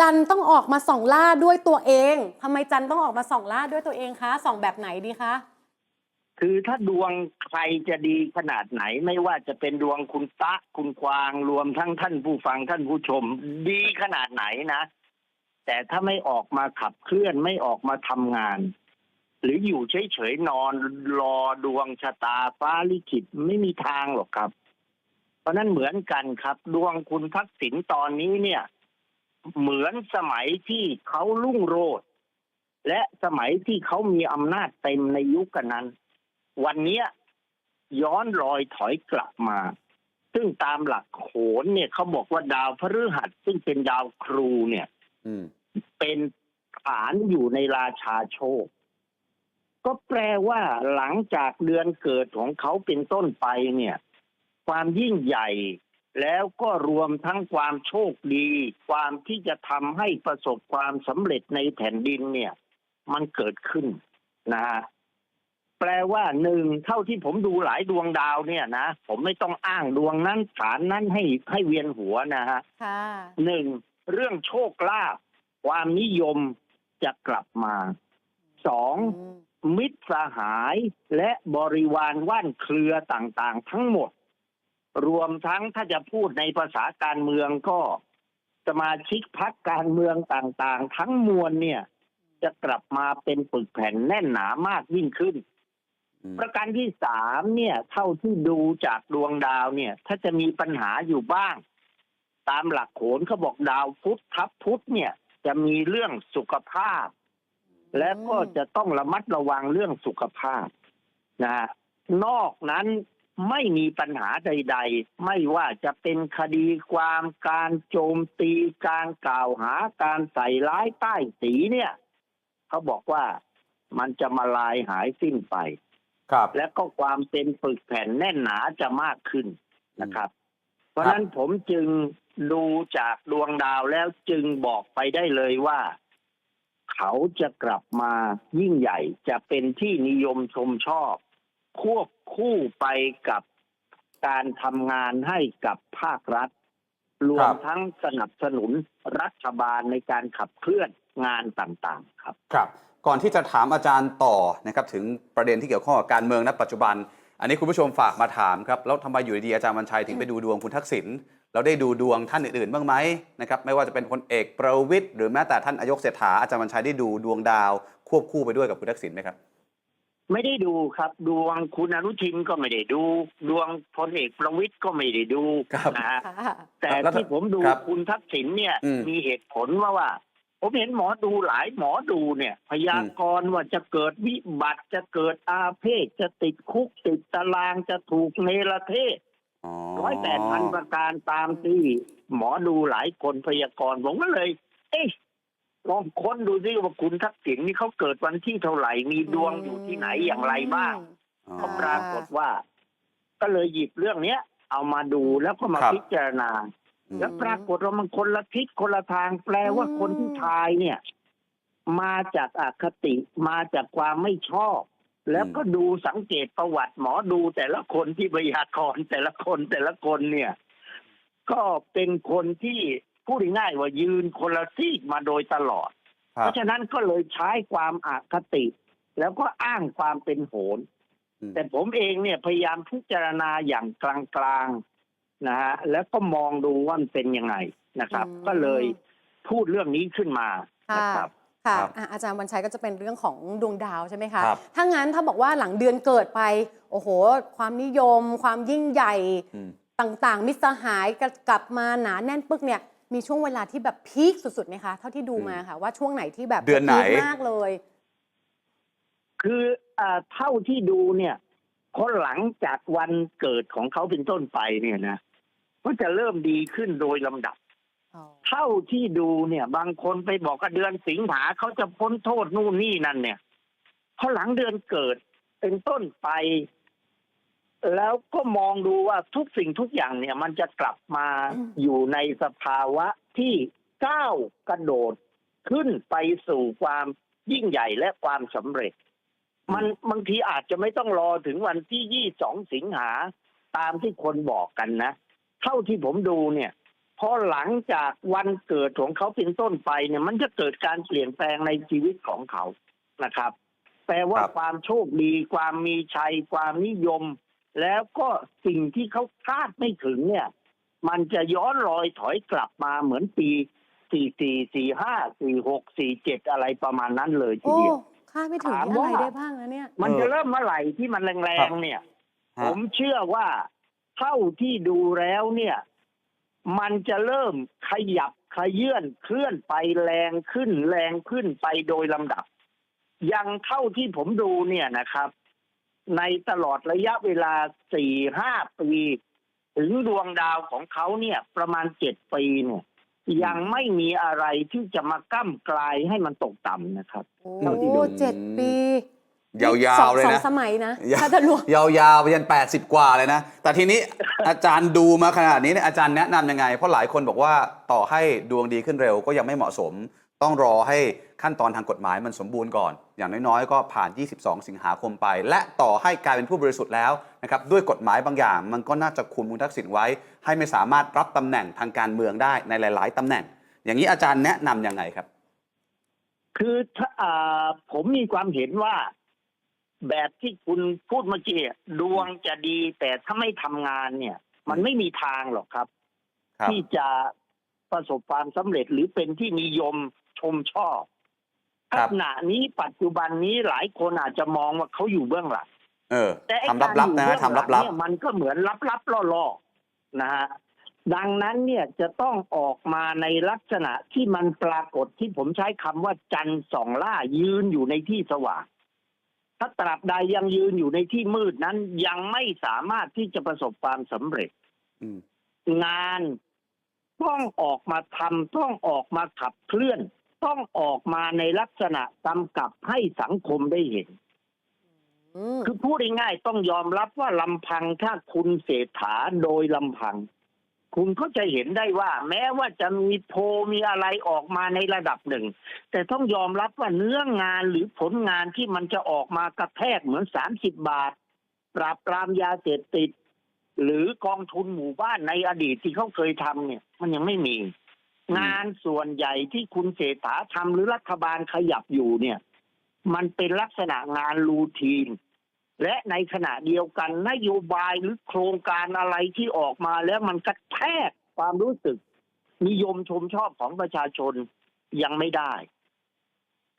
จันต้องออกมาส่องล่าด้วยตัวเองทำไมจันต้องออกมาส่องล่าด้วยตัวเองคะส่องแบบไหนดีคะคือถ้าดวงใครจะดีขนาดไหน ไม่ว่าจะเป็นดวงคุณตะคุณกวางรวมทั้งท่านผู้ฟังท่านผู้ชม ดีขนาดไหนนะ แต่ถ้าไม่ออกมาขับเคลื่อนไม่ออกมาทำงาน หรืออยู่เฉยๆนอนรอดวงชะตาฟ้าลิขิตไม่มีทางหรอกครับ เพราะนั้นเหมือนกันครับ ดวงคุณทักษิณตอนนี้เนี่ย เหมือนสมัยที่เขารุ่งโรจน์และสมัยที่เขามีอำนาจเต็มในยุคกันนั้น วันเนี้ยย้อนรอยถอยกลับมา ซึ่งตามหลักโขนเนี่ยเขาบอกว่าดาวพฤหัสซึ่งเป็นดาวครูเนี่ยอืมเป็นฐานอยู่ในราชาโชค ก็แปลว่าหลังจากเดือนเกิดของเขาเป็นต้นไปเนี่ย ความยิ่งใหญ่ แล้วก็รวมทั้งความโชคดี ความที่จะทำให้ประสบความสำเร็จในแผ่นดินเนี่ย มันเกิดขึ้นนะฮะแปลว่าหนึ่งเท่าที่ผมดูหลายดวงดาวเนี่ยนะผมไม่ต้องอ้างดวงนั้นฐานนั้นให้ให้เวียนหัวนะฮะค่ะหนึ่งเรื่องโชคลาภความนิยมจะกลับมาสองอืมมิตรสหายและบริวารว่านเครือต่างๆ ทั้งหมด รวมทั้งถ้าจะพูดในภาษาการเมืองก็สมาชิกพักการเมืองต่างๆ ทั้งมวลเนี่ย จะกลับมาเป็นปึกแผ่นแน่นหนามากยิ่งขึ้นอืมประการที่สามเนี่ย เท่าที่ดูจากดวงดาวเนี่ย ถ้าจะมีปัญหาอยู่บ้าง ตามหลักโขนเขาบอกดาวพุธทับพุธเนี่ย จะมีเรื่องสุขภาพ และก็จะต้องระมัดระวังเรื่องสุขภาพนะฮะนอกนั้น ไม่มีปัญหาใด ๆ ไม่ว่าจะเป็นคดีความการโจมตีการกล่าวหาการใส่ร้ายใต้สีเนี่ย เขาบอกว่ามันจะมาลายหายสิ้นไป ครับ และก็ความเป็นปึกแผ่นแน่นหนาจะมากขึ้นนะครับ เพราะฉะนั้นผมจึงดูจากดวงดาวแล้วจึงบอกไปได้เลยว่า เขาจะกลับมายิ่งใหญ่จะเป็นที่นิยมชมชอบ ควบ คู่ไปกับการทำงานให้กับภาครัฐ รวคมรับทั้งสนับสนุนรัฐบาลในการขับเคลื่อนงานต่างๆ ครับ ครับ ก่อนที่จะถามอาจารย์ต่อนะครับ ถึงประเด็นที่เกี่ยวข้องกับการเมืองณปัจจุบัน อันนี้คุณผู้ชมฝากมาถามครับ แล้วทำไมอยู่ดีๆอาจารย์วันชัยถึงไปดูดวงคุณทักษิณเราได้ดูดวงท่านอื่นๆ บ้างไหมนะครับไม่ว่าจะเป็นพลเอกประวิตยหรือแม้แต่ท่านนายกเศรษฐาอาจารย์วันชัยได้ดูดวงดาวควบคู่ไปด้วยกับคุณทักษิณไหมครับ ไม่ได้ดูครับ ดวงคุณอนุทินก็ไม่ได้ดู ดวงพลเอกประวิตยก็ไม่ได้ดูครับนะฮะค่ะแต่แล้วที่ผมดูครับคุณทักษิณเนี่ยอืมมีเหตุผลว่าว่า ผมเห็นหมอดูหลายหมอดูเนี่ย พยากรณ์ว่าจะเกิดวิบัติจะเกิดอาเพศจะติดคุกติดตารางจะถูกเนรเทศอ๋อร้อยแปดพันประการตามที่หมอดูหลายคนพยากรณ์ผมก็เลย เอ๊ะ ลองค้นดูซิว่าคุณทักษิณนี่เขาเกิดวันที่เท่าไหร่ มีดวงอยู่ที่ไหนอย่างไรบ้างอ๋อก็ปรากฏว่า ก็เลยหยิบเรื่องเนี้ย เอามาดูแล้วก็มาครับพิจารณาอืมแล้วปรากฏว่ามันคนละทิศคนละทางแปลว่าอืมคนที่ทายเนี่ย มาจากอคติมาจากความไม่ชอบ แล้วก็ดูสังเกตประวัติหมอดูแต่ละคนที่พยากรณ์แต่ละคนแต่ละคนเนี่ย ก็เป็นคนที่ พูดง่ายๆว่ายืนคนละซีกมาโดยตลอดคเพรับราะฉะนั้นก็เลยใช้ความอคติ แล้วก็อ้างความเป็นโหนอืมแต่ผมเองเนี่ยพยายามพิจารณาอย่างกลางๆนะฮะแล้วก็มองดูว่ามันเป็นยังไงนะครับอืมก็เลยพูดเรื่องนี้ขึ้นมาค่ะนะครับค่ะครับอะอาจารย์วันชัยก็จะเป็นเรื่องของดวงดาวใช่ไหมคะครับถ้างั้นถ้าบอกว่าหลังเดือนเกิดไป โอ้โห ความนิยม ความยิ่งใหญ่อืมต่างๆ มิตรสหายกกลับมาหนาแน่นปึกเนี่ย มีช่วงเวลาที่แบบพีคสุดๆไหมคะเท่าที่ดูมาค่ะ ว่าช่วงไหนที่แบบเดือนไหน พีคมากเลย คืออ่าเท่าที่ดูเนี่ยพอหลังจากวันเกิดของเขาเป็นต้นไปเนี่ยนะก็จะเริ่มดีขึ้นโดยลำดับเท่าที่ดูเนี่ย บางคนไปบอกว่าเดือนสิงหาเขาจะพ้นโทษนู่นนี่นั่นเนี่ยพอหลังเดือนเกิดเป็นต้นไป แล้วก็มองดูว่าทุกสิ่งทุกอย่างเนี่ย มันจะกลับมาอืมอยู่ในสภาวะที่ก้าวกระโดดขึ้นไปสู่ความยิ่งใหญ่และความสำเร็จ มันบางทีอาจจะไม่ต้องรอถึงวันที่ยี่สองสิงหาตามที่คนบอกกันนะ เท่าที่ผมดูเนี่ยพอหลังจากวันเกิดของเขาเป็นต้นไปเนี่ย มันจะเกิดการเปลี่ยนแปลงในชีวิตของเขานะครับ แปลว่าครับความโชคดี ความมีชัย ความนิยม แล้วก็สิ่งที่เขาคาดไม่ถึงเนี่ย มันจะย้อนรอยถอยกลับมาเหมือนปีสี่สี่สี่ห้าสี่หกสี่เจ็ดอะไรประมาณนั้นเลยทีโอ้เดียว คาดไม่ถึงถามนี่อะไรว่า ได้บ้างนะเนี่ย มันเออจะเริ่มเมื่อไหร่ที่มันแรงๆเนี่ย ผฮะมเชื่อว่าเท่าที่ดูแล้วเนี่ย มันจะเริ่มขยับขยื่นเคลื่อนไปแรงขึ้น แรงขึ้นไปโดยลำดับ ยังเท่าที่ผมดูเนี่ยนะครับ ในตลอดระยะเวลาสี่ห้าปีถึงดวงดาวของเขาเนี่ย ประมาณเจ็ดปีเนี่ยยังไม่มีอะไรที่จะมาก้ำกลายให้มันตกต่ำนะครับ โอ้เท่าที่ดูเจ็ดปียาวๆเลยสองนะสมัยนะยาวถ้าจะรวมยาวๆไปยัน 80 กว่าเลยนะ แต่ทีนี้อาจารย์ดูมาขนาดนี้เนี่ยอาจารย์แนะนำยังไง เพราะหลายคนบอกว่าต่อให้ดวงดีขึ้นเร็วก็ยังไม่เหมาะสม ต้องรอให้ขั้นตอนทางกฎหมายมันสมบูรณ์ก่อน อย่างน้อยๆ ก็ผ่าน 22 สิงหาคมไป และต่อให้กลายเป็นผู้บริสุทธิ์แล้วนะครับด้วยกฎหมายบางอย่าง มันก็น่าจะคุมคุณทักษิณไว้ ให้ไม่สามารถรับตำแหน่งทางการเมืองได้ในหลาย ๆตำแหน่ง อย่างนี้อาจารย์แนะนำยังไงครับ คือถ้าอ่าผมมีความเห็นว่าแบบที่คุณพูดเมื่อกี้ดวงจะดี แต่ถ้าไม่ทำงานเนี่ย มันไม่มีทางหรอกครับครับที่จะประสบความสำเร็จหรือเป็นที่นิยม ชมชอบครัขบณะนี้ปัจจุบันนี้หลายคนอาจจะมองว่าเขาอยู่เบื้องหลังเออแต่ไอ้ทำการลับอยู่ๆนะเบื้องหทำลังลับเนี่ยมันก็เหมือนลับๆล่อๆนะฮะดังนั้นเนี่ยจะต้องออกมาในลักษณะที่มันปรากฏที่ผมใช้คำว่าจันทร์สองล่ายืนอยู่ในที่สว่าง ถ้าตราบใดยังยืนอยู่ในที่มืดนั้นยังไม่สามารถที่จะประสบความสำเร็จๆอืมงานต้องออกมาทำต้องออกมาขับเคลื่อน ต้องออกมาในลักษณะกำกับให้สังคมได้เห็นอืมคือพูดง่ายๆต้องยอมรับว่าลำพังถ้าคุณเศรษฐาโดยลำพัง คุณก็จะเห็นได้ว่า แม้ว่าจะมีโพลมีอะไรออกมาในระดับหนึ่ง แต่ต้องยอมรับว่าเนื้องานหรือผลงานที่มันจะออกมากระแทกเหมือนสามสิบบาท ปราบปรามยาเสพติด หรือกองทุนหมู่บ้านในอดีตที่เขาเคยทำเนี่ย มันยังไม่มี งานส่วนใหญ่ที่คุณเศรษฐาทำหรือรัฐบาลขยับอยู่เนี่ย มันเป็นลักษณะงานรูทีน และในขณะเดียวกันนโยบายหรือโครงการอะไรที่ออกมาแล้วมันกระแทกความรู้สึก นิยมชมชอบของประชาชนยังไม่ได้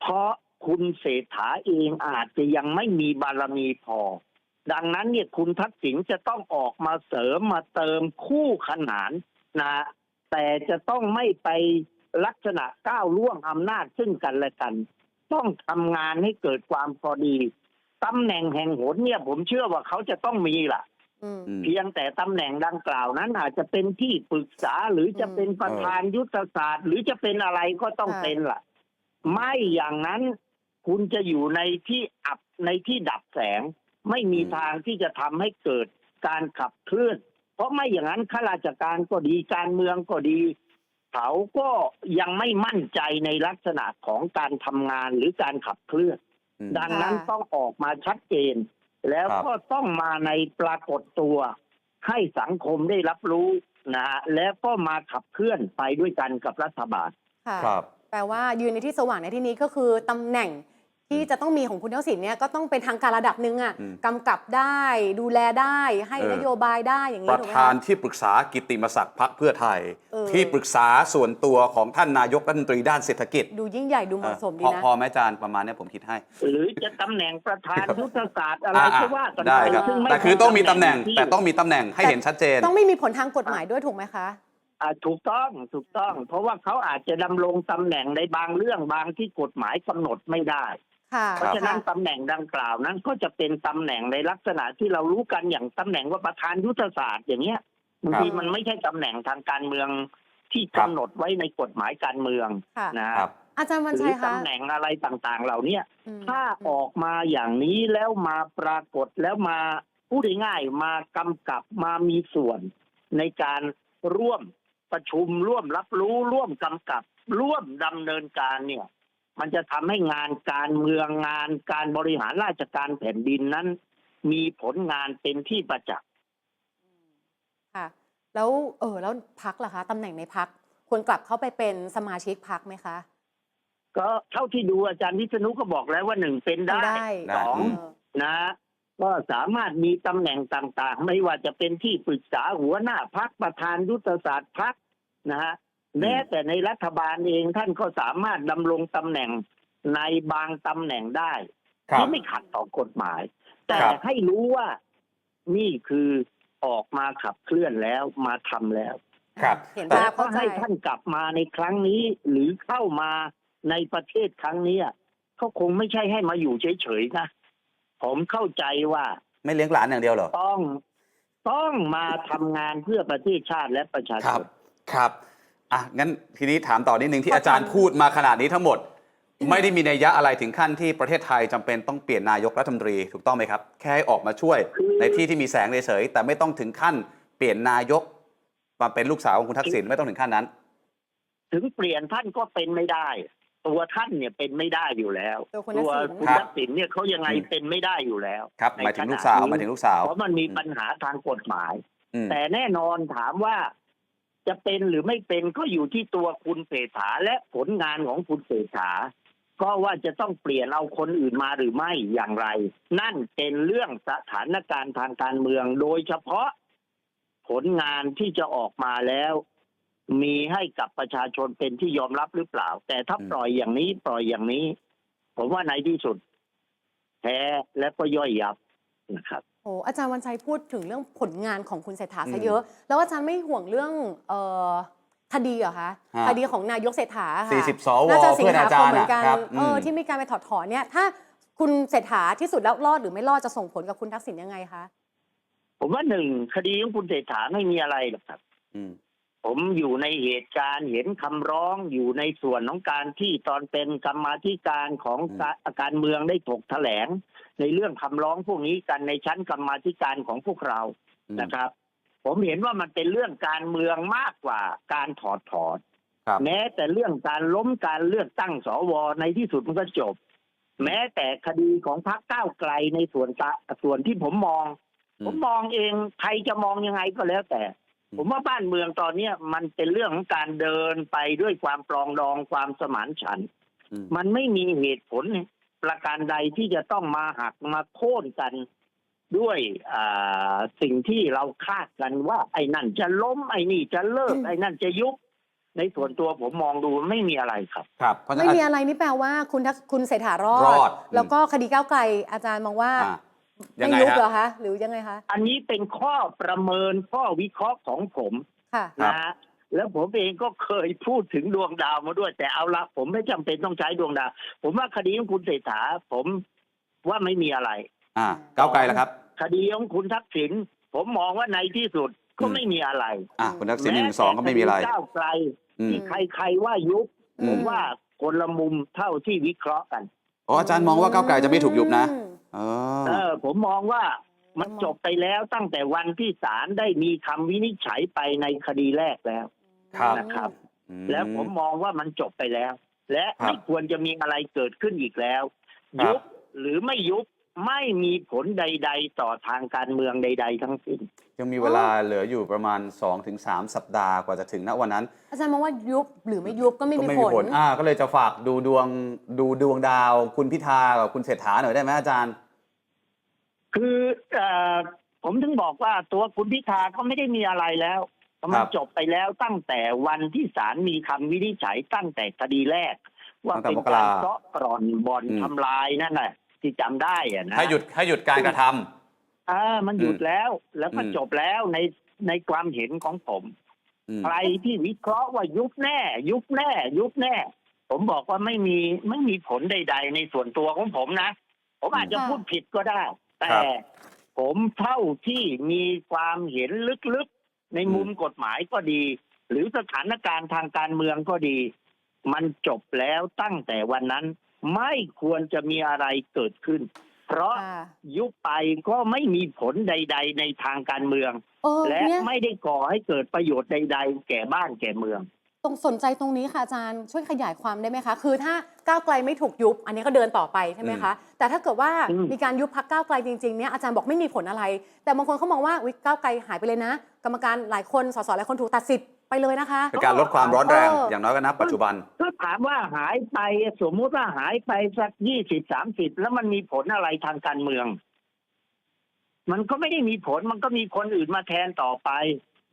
เพราะคุณเศรษฐาเองอาจจะยังไม่มีบารมีพอ ดังนั้นเนี่ยคุณทักษิณจะต้องออกมาเสริมมาเติมคู่ขนานนะ แต่จะต้องไม่ไปลักษณะก้าวล่วงอำนาจซึ่งกันและกัน ต้องทำงานให้เกิดความพอดีตำแหน่งแห่งหนเนี่ย ผมเชื่อว่าเขาจะต้องมีล่ะอืมอืมเพียงแต่ตำแหน่งดังกล่าวนั้น อาจจะเป็นที่ปรึกษาหรือจะเป็นประธานยุทธศาสตร์ หรือจะเป็นอะไรก็ต้องค่ะเป็นล่ะ ไม่อย่างนั้นคุณจะอยู่ในที่อับในที่ดับแสง ไม่มีอืมทางที่จะทำให้เกิดการขับเคลื่อน เพราะไม่อย่างนั้นข้าราชการก็ดีการเมืองก็ดี เขาก็ยังไม่มั่นใจในลักษณะของการทำงานหรือการขับเคลื่อนอืมดังนั้นค่ะต้องออกมาชัดเจน แล้วครับก็ต้องมาในปรากฏตัว ให้สังคมได้รับรู้นะฮะแล้วก็มาขับเคลื่อนไปด้วยกันกับรัฐบาล ค่ะ ครับ แปลว่ายืนในที่สว่างในที่นี้ก็คือตำแหน่ง ที่จะต้องมีของคุณทักษิณเนี่ยก็ต้องเป็นทางการระดับหนึ่งอะอืม กำกับได้ดูแลได้ให้เออนโยบายได้อย่างปนี้ระถูกไหมธานคะที่ปรึกษากิตติมศักดิ์พักเพื่อไทย เออ ที่ปรึกษาส่วนตัวของท่านนายกรัฐมนตรีด้านเศรษฐกิจดูยิ่งใหญ่ดูเหมาะสมดีพอนะ พอไหมอาจารย์ประมาณเนี้ยผมคิดให้ หรือจะตำแหน่งประธานยุทธศาสตร์อะไรอ่าก็ว่ากันได้ไปครับ ซึ่งไม่แต่คือต้องมีตำแหน่งที่แต่ต้องมีตำแหน่งให้เห็นชัดเจน ต้องไม่มีผลทางกฎหมายด้วยถูกไหมคะ อ่าถูกต้องถูกต้อง เพราะว่าเขาอาจจะดำรงตำแหน่งในบางเรื่องบางที่กฎหมายกำหนดไม่ได้ค่ะ เพราะฉะนั้นค่ตำแหน่งดังกล่าวนั้นก็จะเป็นตำแหน่งในลักษณะที่เรารู้กันอย่างตำแหน่งว่าประธานยุทธศาสตร์อย่างเงี้ยบางทีมันไม่ใช่ตำแหน่งทางการเมืองที่ครักำบหนดไว้ในกฎหมายการเมืองค่ะนะครับอาจารย์วันหรืชัอยคะตำแหน่งอะไรต่างๆ เหล่าเนี้ยอืมถ้าออกมาอย่างนี้แล้วมาปรากฏแล้วมาพูดง่ายๆมากำกับมามีส่วน ในการร่วมประชุมร่วมรับรู้ร่วมกำกับ ร่วมดำเนินการเนี่ย มันจะทำให้งานการเมืองงานการบริหารราชการแผ่นดินนั้น มีผลงานเป็นที่ประจักษ์ค่ะ แล้วเออแล้วพักล่ะคะตำแหน่งในพักควรกลับเข้าไปเป็นสมาชิกพักไหมคะ ก็เท่าที่ดูอาจารย์วิษณุก็บอกแล้วว่าหนึ่งเป็นได้ได้ได้สองเออนะก็สามารถมีตำแหน่งต่างๆ ไม่ว่าจะเป็นที่ปรึกษาหัวหน้าพักประธานยุทธศาสตร์พักนะฮะ แม้แต่ในรัฐบาลเองท่านก็สามารถดำรงตำแหน่งในบางตำแหน่งได้ครับที่ไม่ขัดต่อกฎหมาย แต่ครับให้รู้ว่านี่คือออกมาขับเคลื่อนแล้วมาทำแล้ว ครับเห็นแต่ภาพก็เข้าใจให้ท่านกลับมาในครั้งนี้ หรือเข้ามาในประเทศครั้งเนี้ยก็คงไม่ใช่ให้มาอยู่เฉยๆนะผมเข้าใจว่า ไม่เลี้ยงหลานอย่างเดียวเหรอต้องต้องมาทำงานเพื่อประเทศชาติและประชาคชรับนครับ อะงั้นทีนี้ถามต่อนิดนึงที่อาจารย์พูดมาขนาดนี้ทั้งหมด ไม่ได้มีนัยยะอะไรถึงขั้นที่ประเทศไทยจำเป็นต้องเปลี่ยนนายกรัฐมนตรีถูกต้องไหมครับ แค่ให้ออกมาช่วยคือในที่ที่มีแสงเฉยๆแต่ไม่ต้องถึงขั้นเปลี่ยนนายกมาเป็นลูกสาวของคุณทักษิณไม่ต้องถึงขั้นนั้น ถึงเปลี่ยนท่านก็เป็นไม่ได้ ตัวท่านเนี่ยเป็นไม่ได้อยู่แล้วตัวคุณตัวทักษิณ คุณครับทักษิณเนี่ยเขายังไงอืมเป็นไม่ได้อยู่แล้วครับในหมายถึงขณะลูกสาวนี้หมายถึงลูกสาว เพราะมันมีปัญหาทางกฎหมาย อืมแต่แน่นอนถามว่า จะเป็นหรือไม่เป็นก็อยู่ที่ตัวคุณเศรษฐาและผลงานของคุณเศรษฐาก็ว่าจะต้องเปลี่ยนเอาคนอื่นมาหรือไม่อย่างไร นั่นเป็นเรื่องสถานการณ์ทางการเมือง โดยเฉพาะผลงานที่จะออกมาแล้ว มีให้กับประชาชนเป็นที่ยอมรับหรือเปล่า แต่ถ้าปล่อยอย่างนี้ปล่อยอย่างนี้ ผมว่าในที่สุดแพ้และก็ย่อยยับนะครับ โอ้อาจารย์วันชัยพูดถึงเรื่องผลงานของคุณเศรษฐาอืซะมเยอะ แล้วอาจารย์ไม่ห่วงเรื่องเอ่อคดีเหรอคะฮะคดีของนายกเศรษฐาค่ะ40สวน่าจะสิงเพื่อนหาอาคจามรย์เหมือนกันอะครับเอออมที่มีการไปถอดถอนเนี่ยถ้าคุณเศรษฐาที่สุดแล้วรอดหรือไม่รอดจะส่งผลกับคุณทักษิณยังไงคะ ผมว่าหนึ่งคดีของคุณเศรษฐาไม่มีอะไรหรอกครับ อืม ผมอยู่ในเหตุการณ์เห็นคำร้องอยู่ในส่วนของการที่ตอนเป็นกรรมาธิการของอืมกาการเมืองได้ถกแถลง ในเรื่องคำร้องพวกนี้กันในชั้นกรรมาธิการของพวกเราอืมนะครับ ผมเห็นว่ามันเป็นเรื่องการเมืองมากกว่าการถอดถอนครับแม้แต่เรื่องการล้มการเลือกตั้งสวในที่สุดมันก็จบ แม้แต่คดีของพรรคก้าวไกลในส่วนตะส่วนที่ผมมองอืมผมมองเองใครจะมองยังไงก็แล้วแต่อืม ผมว่าบ้านเมืองตอนเนี้ยมันเป็นเรื่องของการเดินไปด้วยความปรองดองความสมานฉันท์อืมมันไม่มีเหตุผลประการใดที่จะต้องมาหักมาโค่นกันด้วยอ่าสิ่งที่เราคาดกันว่า ไอ้นั่นจะล้มไอ้นี่จะเลิกอืมไอ้นั่นจะยุบในส่วนตัวผมมองดูไม่มีอะไรครับ ครับเพราะฉะนั้ไม่นมีอะไรนี่แปลว่าคุณทักคุณเศรษฐารอรอดดแล้วก็คดีก้าวไกลอาจารย์มองว่า อะ ยังไม่ไงยุบฮะ เหรอคะหรือยังไงคะอันนี้เป็นข้อประเมินข้อวิเคราะห์ของผมค่ะ ครับ นะฮะแล้วผมเองก็เคยพูดถึงดวงดาวมาด้วย แต่เอาละผมไม่จำเป็นต้องใช้ดวงดาว ผมว่าคดีของคุณเศรษฐาผมว่าไม่มีอะไร อ่าก้าวไกลแล้วครับ คดีของคุณทักษิณผมมองว่าในที่สุดก็อืม ไม่มีอะไรอะคุณทักษิณหนึ่งสองก็ไม่มีอะไรแแต่คดีก้าวไกล อืม ที่ใครๆว่ายุบอืม ผมว่าคนละมุมเท่าที่วิเคราะห์กัน อ๋ออาจารย์มองว่าก้าวไกลจะไม่ถูกยุบนะ อืม เอเอออ ผมมองว่ามันจบไปแล้วตั้งแต่วันที่ศาลได้มีคำวินิจฉัยไปในคดีแรกแล้วครับนะครับ อืแล้วผมมองว่ามันจบไปแล้ว และครับไม่ควรจะมีอะไรเกิดขึ้นอีกแล้ว ครับ ยุบหรือไม่ยุบไม่มีผลใด ๆ ต่อทางการเมืองใด ๆ ทั้งสิ้น ยังมีเวลาเหลืออยู่ประมาณ 2-3 สัปดาห์กว่าจะถึงณวันนั้น อาจารย์มองว่ายุบหรือไม่ยุบก็ไม่ก็มีไม่ผมีลผลอ่าก็เลยจะฝากดูดวงดูดวงดาว คุณพิธากับคุณเศรษฐาหน่อยได้ไหมอาจารย์ คือเอ่อผมถึงบอกว่าตัวคุณพิธาก็ไม่ได้มีอะไรแล้วมัครันบ จบไปแล้วตั้งแต่วันที่ศาลมีคำวินิจฉัยตั้งแต่คดีแรก ว่าตั้งแต่เป็นมกการราเซาะกร่อนบ่อนอืม ทำลายนั่นแหละที่จำได้อะนะ ให้หยุดให้หยุดการกระทำ อ่ามันหยุดอืมแล้วแล้วก็อืม จบแล้วในในความเห็นของผม อืม ใครที่วิเคราะห์ว่ายุบแน่ ยุบแน่ ยุบแน่ ผมบอกว่าไม่มีไม่มีผลใด ๆ ในส่วนตัวของผมนะ ผมอาจจะค่ะพูดผิดก็ได้ แต่ครับผมเท่าที่มีความเห็นลึกๆ ในมุมกฎหมายก็ดี หรือสถานการณ์ทางการเมืองก็ดี มันจบแล้วตั้งแต่วันนั้นไม่ควรจะมีอะไรเกิดขึ้น เพราะค่ะยุบไปก็ไม่มีผลใด ๆ ในทางการเมืองเออและเนี่ยไม่ได้ก่อให้เกิดประโยชน์ใด ๆ แก่บ้านแก่เมือง ตรงสนใจตรงนี้ค่ะอาจารย์ช่วยขยายความได้ไหมคะ คือถ้าก้าวไกลไม่ถูกยุบ อันนี้ก็เดินต่อไปใช่ไหมคะ แต่ถ้าเกิดว่าอืมมีการยุบพักก้าวไกลจริงๆเนี่ยอาจารย์บอกไม่มีผลอะไร แต่บางคนเขามองว่าวิก้าวไกลหายไปเลยนะ กรรมการหลายคนสสหลายคนถูกตัดสิทธิ์ไปเลยนะคะเป็นการลดความร้อนแรงเออออย่างน้อยก็นับปัจจุบันก็ถามว่าหายไปสมมุติว่าหายไปสักยี่สิบสามสิบแล้วมันมีผลอะไรทางการเมือง มันก็ไม่ได้มีผลมันก็มีคนอื่นมาแทนต่อไป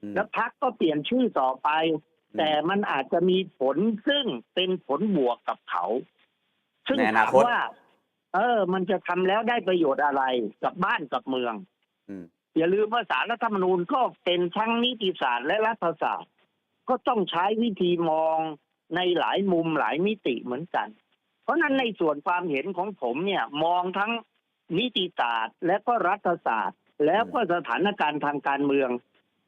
อืมแล้วพักก็เปลี่ยนชื่อต่อไป แต่มันอาจจะมีผลซึ่งเป็นผลบวกกับเขา ซึ่งในอถานาคตมว่า เออ มันจะทำแล้วได้ประโยชน์อะไรกับบ้านกับเมืองอืมอย่าลืมว่าสารรัฐธรรมนูญก็เป็นทั้งนิติศาสตร์และรัฐศาสตร์ก็ต้องใช้วิธีมองในหลายมุมหลายมิติเหมือนกัน เพราะฉะนั้นในส่วนความเห็นของผมเนี่ย มองทั้งนิติศาสตร์ และก็รัฐศาสตร์ แล้วก็สถานการณ์ทางการเมือง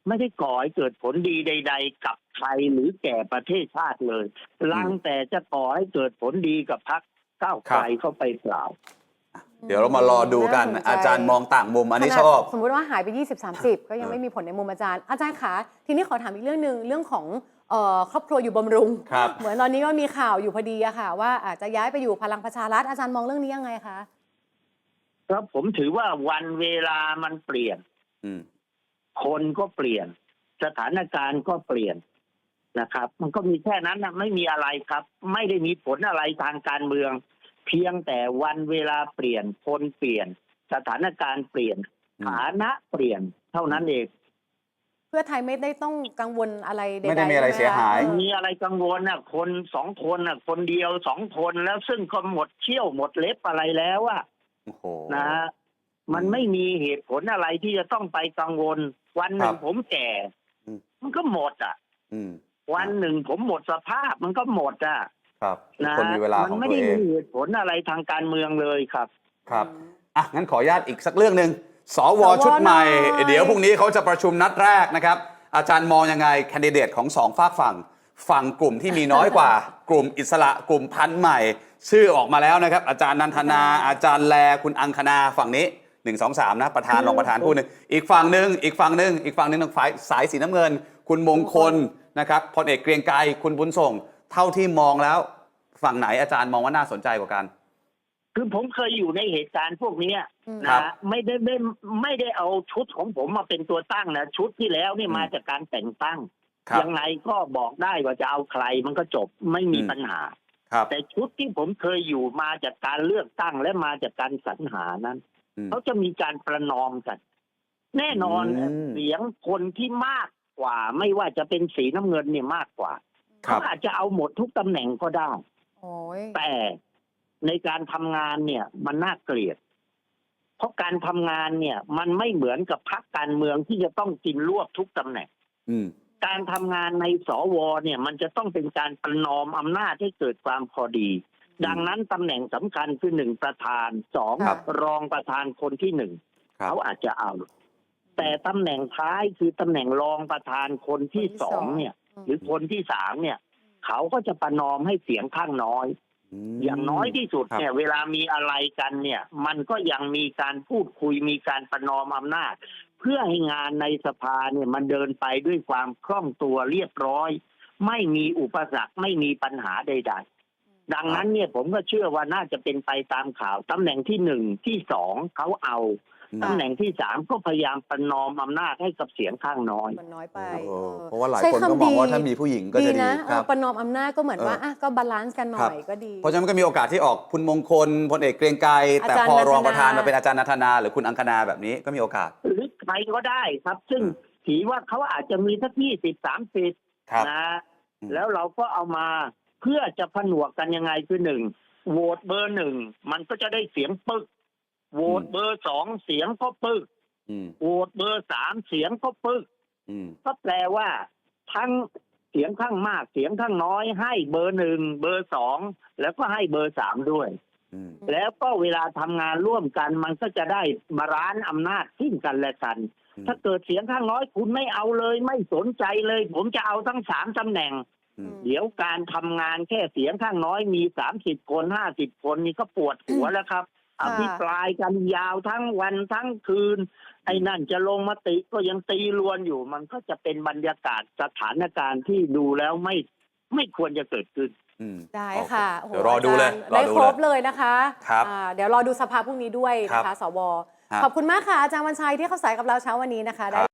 ไม่ได้ก่อให้เกิดผลดีใด ๆ กับ ใครหรือแก่ประเทศชาติเลยลังแต่จะก่อให้เกิดผลดีกับพรรคก้าวไกลเข้าไปเปล่า เดี๋ยวเรามารอดูกันน่าสนใจ อาจารย์มองต่างมุมอันนี้ขชนาดอบ สมมติว่าหายไป 20 30 ก็ยังเออไม่มีผลในมุมอาจารย์ อาจารย์คะทีนี้ขอถามอีกเรื่องหนึ่งเรื่องของเอ่อครอบครัวอยู่บำรุง ครับ เหมือนตอนนี้ก็มีข่าวอยู่พอดีอะค่ะ ว่าอาจจะย้ายไปอยู่พลังประชารัฐอาจารย์มองเรื่องนี้ยังไงคะ ครับผมถือว่าวันเวลามันเปลี่ยน อืม คนก็เปลี่ยน สถานการณ์ก็เปลี่ยน นะครับ มันก็มีแค่นั้นนะไม่มีอะไรครับ ไม่ได้มีผลอะไรทางการเมือง เพียงแต่วันเวลาเปลี่ยนคนเปลี่ยน สถานการณ์เปลี่ยนอืมฐานะเปลี่ยนเท่านั้นเองเพื่อไทยไม่ได้ต้องกังวลอะไรใดๆไม่ได้มีอะไรใช่หเสียหายคะมีอะไรกังวลน่ะ คนสองคนน่ะ คนเดียวสองคนแล้วซึ่งก็หมดเชี่ยวหมดเล็บอะไรแล้วอะโอ้โหนะฮะมันไม่มีเหตุผลอะไรที่จะต้องไปกังวล วันหนึ่คงรับผมแก่อืมมันก็หมดอะ อืม วันหนึ่งผมหมดสภาพมันก็หมดอะครับทุกนะคนมีเวลามัของไม่ตัวได้เองมีเหตุผลอะไรทางการเมืองเลยครับ ครับอะงั้นขออนุญาตอีกสักเรื่องหนึ่งสวสวชุดใหม่ หน่อย เดี๋ยวพรุ่งนี้เขาจะประชุมนัดแรกนะครับ อาจารย์มองยังไงแคนดิเดตของสองฝากฝั่ง ฝั่งกลุ่มที่มีน้อยกว่า กลุ่มอิสระกลุ่มพันธุ์ใหม่ ชื่อออกมาแล้วนะครับ อาจารย์นันทนา อาจารย์แลคุณอังคณาฝั่งนี้หนึ่งสองสามนะประธานรองประธานผู้หนึ่งอีกฝั่งหนึ่งอีกฝั่งหนึ่งอีกฝั่งหนึ่งทางฝ่ายสายสีน้ำเงิน คุณมงคล นะครับพลเอกเกรียงไกรคุณบุญส่ง เท่าที่มองแล้ว ฝั่งไหนอาจารย์มองว่าน่าสนใจกว่ากัน คือผมเคยอยู่ในเหตุการณ์พวกเนี้ยอืมครันะบไม่ได้ไม่ไม่ได้เอาชุดของผมมาเป็นตัวตั้งนะชุดที่แล้วนี่อืมมาจากการแต่งตั้งครับยังไงก็บอกได้ว่าจะเอาใครมันก็จบไม่มีอืมปัญหาครับแต่ชุดที่ผมเคยอยู่มาจากการเลือกตั้งและมาจากการสรรหานั้นอืมเขาจะมีการประนอมกัน แน่นอนอืมเสียงคนที่มาก กว่า ไม่ว่าจะเป็นสีน้ำเงินเนี่ยมากกว่าครัเขาบ อาจจะเอาหมดทุกตำแหน่งก็ได้ โอ้ยแต่ในการทำงานเนี่ย มันน่าเกลียด เพราะการทำงานเนี่ย มันไม่เหมือนกับพรรคการเมืองที่จะต้องกินรวบทุกตำแหน่ง อืม การทำงานในสวเนี่ย มันจะต้องเป็นการประนอมอำนาจให้เกิดความพอดี ดังนั้นตำแหน่งสำคัญคือหนึ่งประธานสองครับ รองประธานคนที่หนึ่งครับ เขาอาจจะเอา แต่ตำแหน่งท้ายคือตำแหน่งรองประธานคนที่สองเนี่ย หรือคนที่สามเนี่ย เขาก็จะประนอมให้เสียงข้างน้อย มอย่างน้อยที่สุดครับ เนี่ยเวลามีอะไรกันเนี่ย มันก็ยังมีการพูดคุยมีการประนอมอำนาจ เพื่อให้งานในสภาเนี่ยมันเดินไปด้วยความคล่องตัวเรียบร้อย ไม่มีอุปสรรคไม่มีปัญหาใด ๆ ดังนั้นเนี่ยผมก็เชื่อว่าน่าจะเป็นไปตามข่าวตำแหน่งที่หนึ่งที่สองเขาเอาอืม ตำแหน่งที่สามก็พยายามประนอมอำนาจให้กับเสียงข้างน้อย มันน้อยไปโอ้ออเพราะว่าหลายใช้คนก็ำมองว่าดีถ้ามีผู้หญิงก็จะดีนะเอครัอบประนอมอำนาจก็เหมือนว่าเอออ่อะก็บาลานซ์กันหน่ครัอบยก็ดี เพราะฉะนั้นมันก็มีโอกาสที่ออกคุณมงคลพลเอกเกรียงไกรแต่อาจารย์พอนันทนารองประธานมาเป็นอาจารย์นันทนา หรือคุณอังคณาแบบนี้ก็มีโอกาส หรือใครก็ได้ครับ ซึ่งอืมถือว่าเขาอาจจะมีสักยี่สิบสามสิบครับนะอืม แล้วเราก็เอามาเพื่อจะผนวกกันยังไงคือหนึ่งโหวตเบอร์หนึ่งมันก็จะได้เสียงปึก โหวตเบอร์สองเสียงก็ปึกอืมโหวตเบอร์สามเสียงก็ปึกอืมก็แปลว่า ทั้งเสียงข้างมากเสียงข้างน้อยให้เบอร์หนึ่งเบอร์สองแล้วก็ให้เบอร์สามด้วยอืมแล้วก็เวลาทำงานร่วมกัน มันก็จะได้บาลานซ์อำนาจซึ่งกันและกันอืมถ้าเกิดเสียงข้างน้อยคุณไม่เอาเลย ไม่สนใจเลย ผมจะเอาทั้งสามตำแหน่งอืมเดี๋ยวการทำงานแค่เสียงข้างน้อยมีสามสิบคนห้าสิบคนนี่ก็ปวดหัวแล้วครับ อค่ะภิปรายกันยาวทั้งวันทั้งคืน ไอ้นั่นจะลงมติก็ยังตีรวนอยู่ มันก็จะเป็นบรรยากาศสถานการณ์ที่ดูแล้วไม่ไม่ควรจะเกิดขึ้นอืมได้โอเค่ะโอ้โหเดี๋ยวรอดูเลยารรอได้ดูครบเลยเลยนะคะครับอ่าเดี๋ยวรอดูสภาพรุ่งนี้ด้วยนะครัคะบสวฮะขอบคุณมากค่ะอาจารย์วันชัยที่เข้าสายกับเราเช้าวันนี้นะคะได้